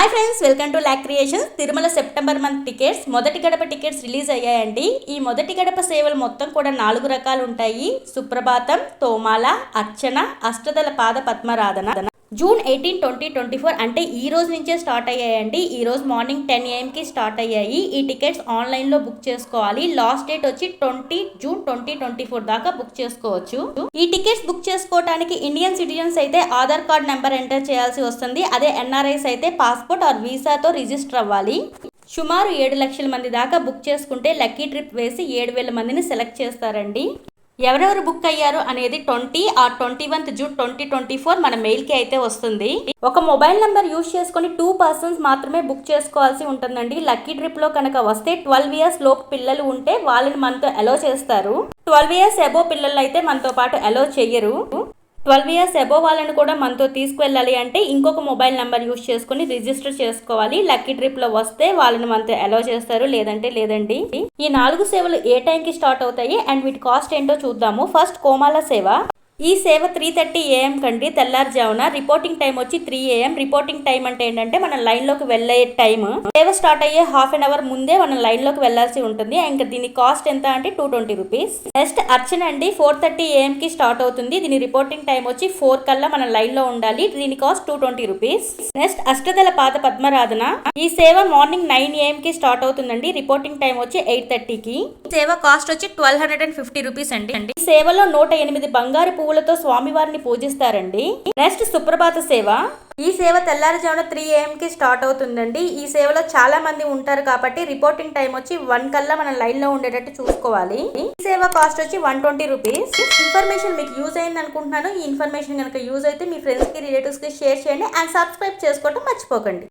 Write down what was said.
Hi friends welcome to lakh creations Tirumala September month tickets మొదటి గడప tickets release అయ్యాయండి. ఈ మొదటి గడప సేవలు మొత్తం కూడా నాలుగు రకాలు ఉంటాయి. సుప్రభాతం Thomala Archana Ashtadala Pada Padmaradhana. June eighteen twenty twenty four అంటే ఈ రోజు నుంచే స్టార్ట్ అయ్యాయండి. ఈ రోజు మార్నింగ్ టెన్ ఏఎంకి స్టార్ట్ అయ్యాయి. ఈ టికెట్స్ ఆన్లైన్లో బుక్ చేసుకోవాలి. లాస్ట్ డేట్ వచ్చి twenty June twenty twenty four దాకా బుక్ చేసుకోవచ్చు. ఈ టికెట్స్ బుక్ చేసుకోవడానికి ఇండియన్ సిటిజన్స్ అయితే ఆధార్ కార్డ్ నెంబర్ ఎంటర్ చేయాల్సి వస్తుంది. అదే ఎన్ఆర్ఐస్ అయితే పాస్పోర్ట్ ఆర్ వీసాతో రిజిస్టర్ అవ్వాలి. సుమారు ఏడు లక్షల మంది దాకా బుక్ చేసుకుంటే లక్కీ ట్రిప్ వేసి ఏడు వేల మందిని సెలెక్ట్ చేస్తారండి. ఎవరెవరు బుక్ అయ్యారు అనేది twenty or twenty వన్త్ June twenty twenty four మన మెయిల్కి అయితే వస్తుంది. ఒక మొబైల్ నెంబర్ యూజ్ చేసుకొని టూ పర్సన్స్ మాత్రమే బుక్ చేసుకోవాల్సి ఉంటుందండి. లక్కీ ట్రిప్లో కనుక వస్తే ట్వెల్వ్ ఇయర్స్ లోపు పిల్లలు ఉంటే వాళ్ళని మనతో అలో చేస్తారు. ట్వెల్వ్ ఇయర్స్ అబో పిల్లలు అయితే మనతో పాటు అలో చెయ్యరు. ట్వెల్వ్ ఇయర్స్ అబో వాళ్ళని కూడా మనతో తీసుకువెళ్ళాలి అంటే ఇంకొక మొబైల్ నెంబర్ యూస్ చేసుకుని రిజిస్టర్ చేసుకోవాలి. లక్కీ ట్రిప్లో వస్తే వాళ్ళని మనతో అలో చేస్తారు. లేదంటే లేదండి. ఈ నాలుగు సేవలు ఏ టైంకి స్టార్ట్ అవుతాయి? అండ్ వీటి కాస్ట్ ఏంటో చూద్దాము. ఫస్ట్ కోమాల సేవ. ఈ సేవ త్రీ థర్టీ ఏఎం కండి తెల్లారుజామున. రిపోర్టింగ్ టైం వచ్చి త్రీ ఏఎం రిపోర్టింగ్ టైం అంటే ఏంటంటే మనం లైన్లోకి వెళ్ళే టైం సేవ స్టార్ట్ అయ్యే హాఫ్ అన్ అవర్ ముందే మనం లైన్లోకి వెళ్ళాల్సి ఉంటుంది. ఇంకా దీని కాస్ట్ ఎంత అంటే two twenty rupees next Archana అండి ఫోర్ థర్టీ ఏఎం కి స్టార్ట్ అవుతుంది. దీని రిపోర్టింగ్ టైం వచ్చి ఫోర్ కల్లా మనం లైన్లో ఉండాలి. దీని cost two twenty rupees next Ashtadala Pada Padmaradhana. ఈ సేవ మార్నింగ్ నైన్ ఏఎం కి స్టార్ట్ అవుతుందండి. రిపోర్టింగ్ టైం వచ్చి ఎయిట్ థర్టీకి సేవ కాస్ట్ వచ్చి twelve hundred and fifty rupees అండి. సేవలో నూట ఎనిమిది బంగారు పువ్వు పువ్వులతో స్వామివారిని పూజిస్తారండి. నెక్స్ట్ సుప్రభాత సేవ. ఈ సేవ తెల్లారుజామున త్రీ ఏఎం కి స్టార్ట్ అవుతుందండి. ఈ సేవలో చాలా మంది ఉంటారు కాబట్టి రిపోర్టింగ్ టైం వచ్చి వన్ కల్లా మనం లైన్లో ఉండేటట్టు చూసుకోవాలి. ఈ సేవ కాస్ట్ వచ్చి వన్ ట్వంటీ రూపీస్. ఇన్ఫర్మేషన్ మీకు యూజ్ అయింది అనుకుంటున్నాను. ఈ ఇన్ఫర్మేషన్ కనుక యూజ్ అయితే మీ ఫ్రెండ్స్కి రిలేటివ్స్కి షేర్ చేయండి. అండ్ సబ్స్క్రైబ్ చేసుకోవడం మర్చిపోకండి.